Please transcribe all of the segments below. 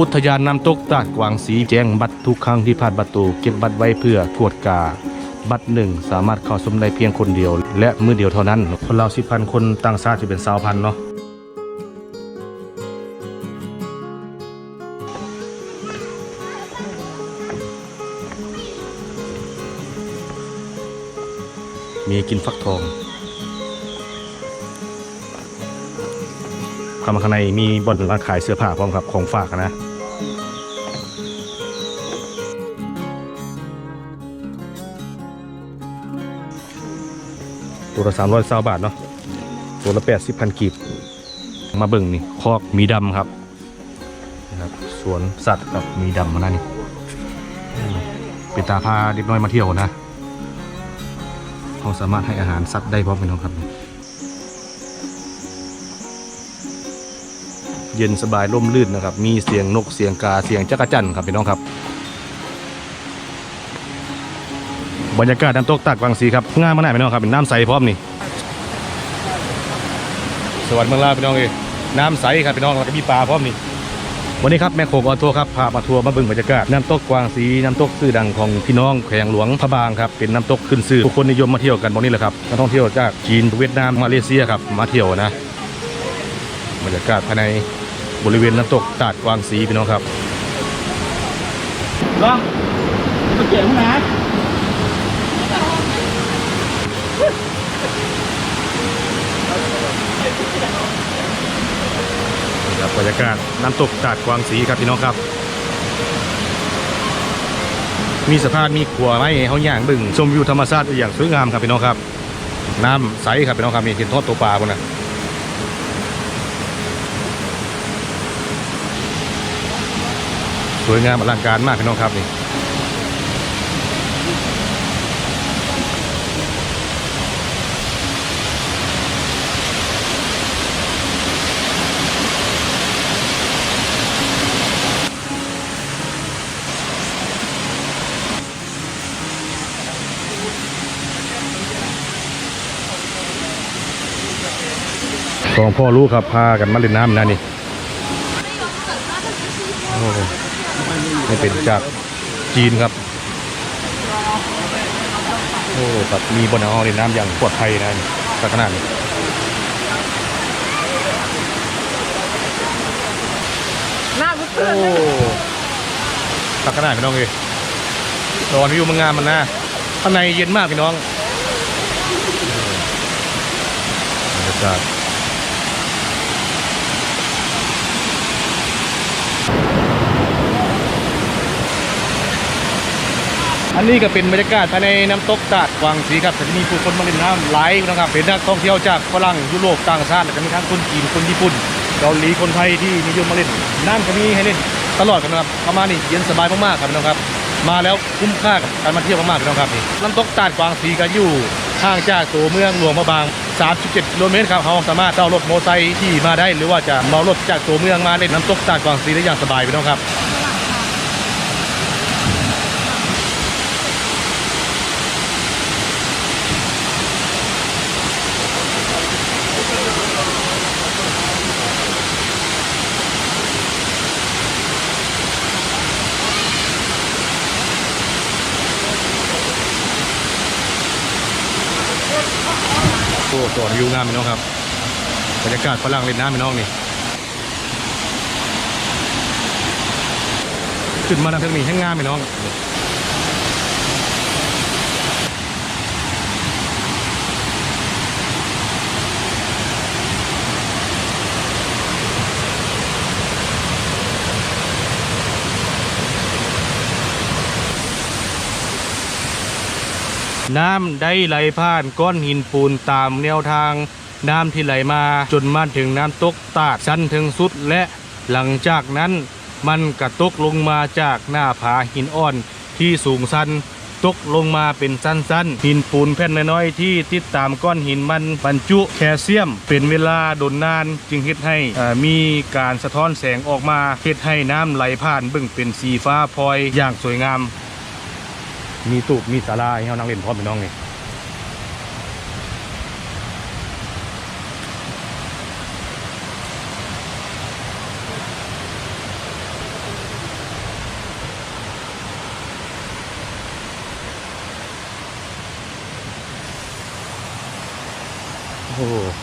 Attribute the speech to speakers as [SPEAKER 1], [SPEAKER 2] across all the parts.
[SPEAKER 1] อุทยานน้ำตกตาดกวางสีแจ้งบัตรทุกครั้งที่ผ่านประตู เก็บบัตรไว้เพื่อตรวจกา บัตรหนึ่งสามารถเข้าชมได้เพียงคนเดียว และมือเดียวเท่านั้น คนเราสิพันคนต่างชาติจะเป็นสาวพันเนาะมีกินฟักทองเข้ามาข้างในมีบ่อนร้านขายเสื้อผ้าพร้อมครับของฝากนะ ตัวละสามร้อยาบาทเนาะตัวละแปดสิบพันกีบ มาเบิ่งนี่คอกมีดำครับนะครับสวนสัตว์กับมีดำมาหนะนี่เป็นตาพาเด็กน้อยมาเที่ยวนะเขาสามารถให้อาหารสัตว์ได้พร้อมกันครับ เย็นสบายร่มรื่นนะครับ มีเสียงนกเสียงกาเสียงจักรจั่นครับพี่น้องครับ บรรยากาศน้ำตกตากบางสีครับงามมากไหนพี่น้องครับเป็นน้ำใสพร้อมนี่สวัสดีเมืองลาวพี่น้องเอ้ยน้ำใสครับพี่น้องแล้วก็มีปลาพร้อมนี่วันนี้ครับแม่โขกออนทัวร์ครับพามาทัวร์มาเบิ่งบรรยากาศน้ำตกกวางสีน้ำตกชื่อดังของพี่น้องแขวงหลวงพระบางครับเป็นน้ำตกขึ้นชื่อทุกคนนิยมมาเที่ยวกันบนนี้แหละครับนักท่องเที่ยวจากจีนเวียดนามมาเลเซียครับมาเที่ยวนะ บรรยากาศภายในบริเวณน้ำตกตาดกวางสีพี่น้องครับ
[SPEAKER 2] ลองมาเกี่ยวห้องน้
[SPEAKER 1] นี่ ครับบรรยากาศน้ำตกตาดกวางสีครับพี่น้องครับ มีสะพานมีขัวไม้เขาย่างบึงชมวิวธรรมชาติอย่างสวยงามครับพี่น้องครับ น้ำใสครับพี่น้องครับมีเห็นทอดตัวปลาบนนะสวยงามอลังการมากพี่น้องครับนี่ พ่อลูกครับพากันมาเล่นน้ำนะนี่โอ้นี่เป็นจากจีนครับ โอ้ครับมีบนเอาเล่นน้ำอย่างปลอดภัยนะนี่สักขนาดนี้ำ
[SPEAKER 2] หน้ามุด
[SPEAKER 1] โอ้สักขนาดพี่น้องเลยตอนวิวมันงามมันนะข้างในเย็นมากพี่น้องบรรยากาศ อันนี้ก็เป็นบรรยากาศภายในน้ำตกตาดกวางสีครับแต่ที่มีผู้คนมาเล่นน้ำหลายนะครับเป็นนักท่องเที่ยวจากฝรั่งยุโรปต่างชาติแล้วก็มีทั้งคนจีนคนญี่ปุ่นเกาหลีคนไทยที่นิยมมาเล่นน้ำก็มีให้เล่นตลอดกันนะครับประมาณนี้เย็นสบายมากๆครับน้องครับ มาแล้วคุ้มค่ากับการมาเที่ยวมากๆน้องครับนี่น้ำตกตาดกวางสีก็อยู่ห่างจากตัวเมืองหลวงพระบาง 37 กิโลเมตรครับเขาสามารถเช่ารถมอเตอร์ไซค์ที่มาได้ หรือว่าจะเมารถจากตัวเมืองมาเล่นน้ำตกตาดกวางสีได้อย่างสบายพี่น้องครับ โอ้ต่อนวิวงามพี่น้องครับบรรยากาศฝรั่งเล่นน้ำพี่น้องนี่ขึ้นมาทางนี้แห้งงามพี่น้อง น้ำได้ไหลผ่านก้อนหินปูนตามแนวทางน้ำที่ไหลมาจนมาถึงน้ำตกตาดชั้นถึงสุดและหลังจากนั้นมันกระตกลงมาจากหน้าผาหินอ่อนที่สูงชันตกลงมาเป็นสั้นๆ หินปูนแผ่นน้อยๆ ที่ติดตามก้อนหินมันบรรจุแคลเซียม เป็นเวลาดนนานจึงเฮ็ดให้มีการสะท้อนแสงออกมาเฮ็ดให้น้ำไหลผ่านเบิ่งเป็นสีฟ้าพลอยอย่างสวยงาม มีตูบมีสาลาให้เรานั่งเล่นพร้อมพี่น้องนี่โอ้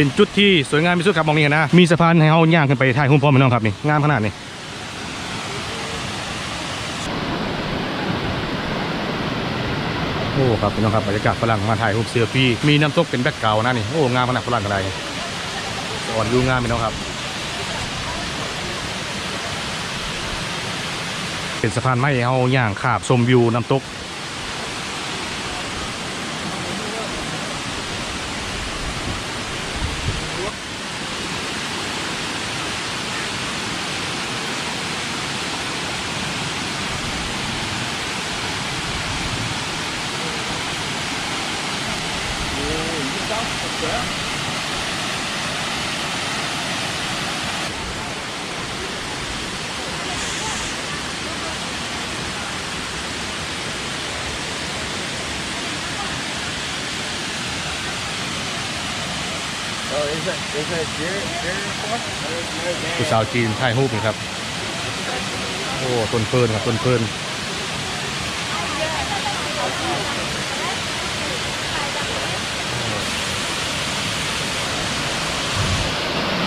[SPEAKER 1] เป็นจุดที่สวยงามที่สุดครับมองนี่นะมีสะพานให้เราย่างขึ้นไปถ่ายรูปพร้อมพี่น้องครับนี่งามขนาดนี้โอ้ครับพี่น้องครับบรรยากาศฝรั่งมาถ่ายรูปเซลฟี่มีน้ำตกเป็นแบ็คเก่านะนี่โอ้งามขนาดฝรั่งอะไรอ่อนดูงามพี่น้องครับ เป็นสะพานไม้ให้เฮาย่างขาบชมวิวน้ำตก ผู้สาวจีนถ่ายรูปนี่ครับ โอ้ต้นเพลินครับต้นเพลิน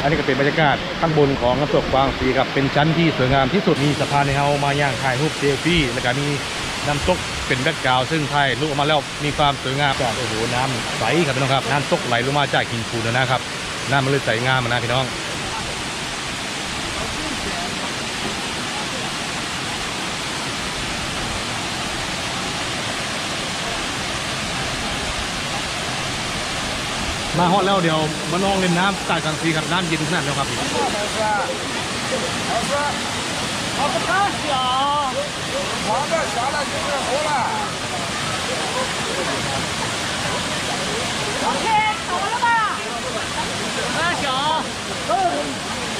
[SPEAKER 1] อันนี้ก็เป็นบรรยากาศข้างบนของน้ำตกกวางสีครับเป็นชั้นที่สวยงามที่สุดมีสะพานให้เรามาย่างถ่ายรูปเซลฟี่แล้วก็มี น้ำตกเป็นแบ็กกราวซึ่งถ่ายรูปออกมาแล้วมีความสวยงามจากโอ้โหน้ำใสครับพี่น้องครับน้ำตกไหลลงมาจากหินปูนนะครับน้ำมันเลยใสงามนะพี่น้องมาฮอดแล้วเดี๋ยวมาลองเล่นน้ำใต้กลางสีครับน้ำเย็นขนาดแล้วครับ 好不客气啊！忙着下来就是活了。OK，走了吧。三小，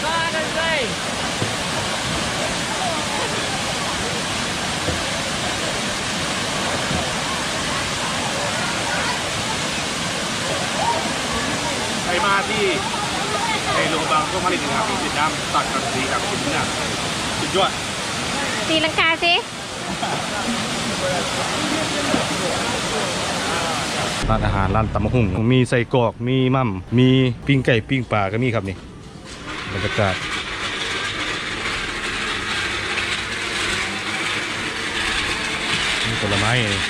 [SPEAKER 1] 三个队。Thầy Ma thì thầy lùng vàng không hoa lịch hàng Việt Nam tặng các gì các chính là ยสุดยอด
[SPEAKER 3] ตีลังกาสิ
[SPEAKER 1] ร้านอาหารร้านตำมะหุ่ง มีใส่กรอก มีมั่มมีปิ้งไก่ปิ้งปลาก็มีครับนี่บรรยากาศมีผลไม้นี่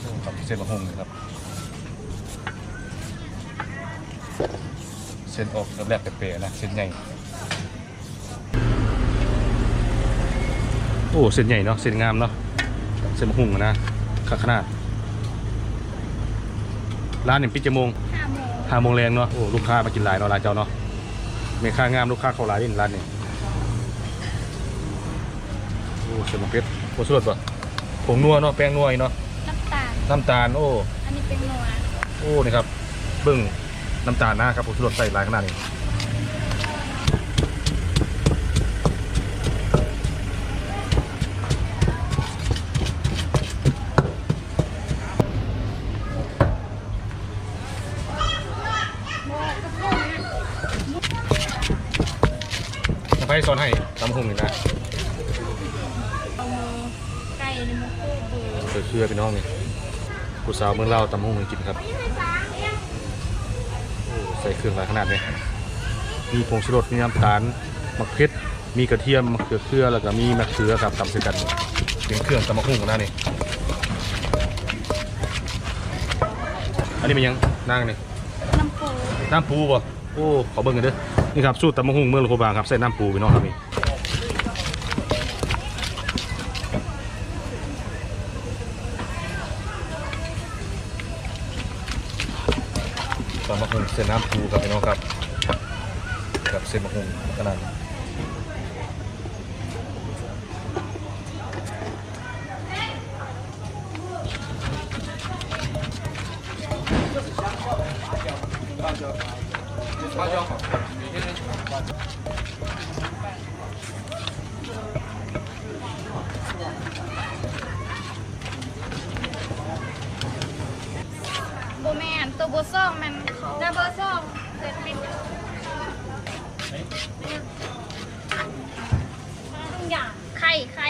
[SPEAKER 1] โอ้ครับเส้นมะหุ่งนี่ครับ เส้นออกแรกๆเปรี้ยวๆนะเส้นใหญ่โอ้เส้นใหญ่เนาะเส้นงามเนาะเส้นมะฮุ่งอะนะขขนาด ร้านนี่ปิดจะโมง
[SPEAKER 3] ห้าโมง
[SPEAKER 1] ห้าโมงแรงเนาะโอ้ลูกค้ามากินหลายเนาะร้านเจ้าเนาะเมค่างามลูกค้าเข้าหลายนี่ร้านนี่โอ้เส้นมะเพ็ดโอ้สุดป่ะผงนัวเนาะแป้งนัวอีกเนาะ
[SPEAKER 3] น้ำตาล
[SPEAKER 1] น้ำตาลโอ้
[SPEAKER 3] อันนี้เป็นนัว
[SPEAKER 1] โอ้นี่ครับเบิ้ง น้ำตาลนะครับผมสุดใส่หลายขนาดนี้น้ำไผ่ซ้อนให้ตำมะฮุ่งนี่นะ
[SPEAKER 3] เอามือไก่ในมือคู่เบือ
[SPEAKER 1] เสือเชื่อพี่น้องนี่ผู้สาวเมืองเล่าวตำมะฮุ่งให้กินครับโอ้ ใส่เครื่องหลายขนาดเลยมีผงชูรสมีน้ำตาลมะเขือมีกระเทียมมะเขือเขือแล้วก็มีมะเขือครับตำใส่กันเป็นเครื่องตำมะฮุ่งนะนี่อันนี้มันยังนั่งนี่
[SPEAKER 3] น้ำปู
[SPEAKER 1] น้ำปูป่ะโอ้ขอเบิ่งกันเด้อนี่ครับสูตรตำมะฮุ่งเมืองโลโคบางครับใส่น้ำปูพี่น้องครับนี่ ตำมะฮุงใส่น้ำปูครับพี่น้องครับกับเส้นมะฮุงขนาด
[SPEAKER 3] ตัวเบอร์สองมันเขาตัวเบอร์สองเสร็จป็นทุกอย่างไข่ไข่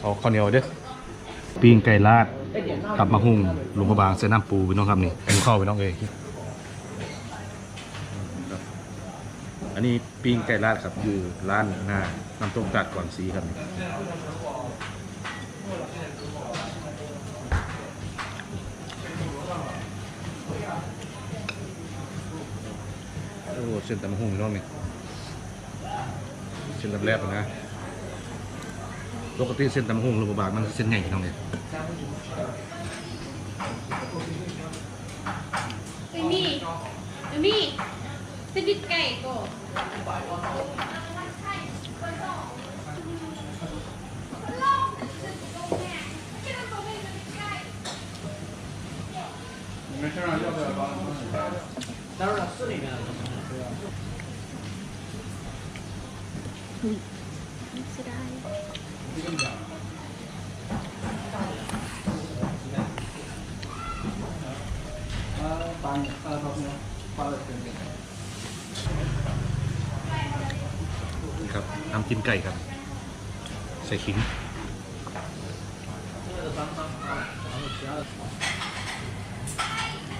[SPEAKER 1] เอาข้าวเหนียวเด้อปิ้งไก่ลาดตับมะฮุ่งลุงพระบางเส้นน้ำปูพี่น้องครับนี่กินข้าวพี่น้องเอ้ยอันนี้ปิ้งไก่ลาดครับอยู่ร้านหน้าน้ำต้มตัดก่อนสีครับนี่ โอ้เส้นตำมะฮุ่งพี่น้องนี่เส้นแรกๆนะปกติเส้นตำบักหุ่งลูกบาทมันเส้นใหญ่น้องเนี่ย
[SPEAKER 3] ไอ้มี่ไอ้มี่สนิทไก่ก่ อุ้ยเสียดาย
[SPEAKER 2] ปังเออครับเนาะปลเป็เป็น
[SPEAKER 1] นี่ครับน้ำจิ้มไก่ครับ ใส่ขิง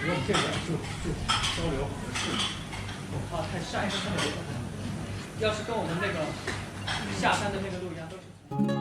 [SPEAKER 1] 用这个就就交流，要是跟我们那个下山的那个路一样都是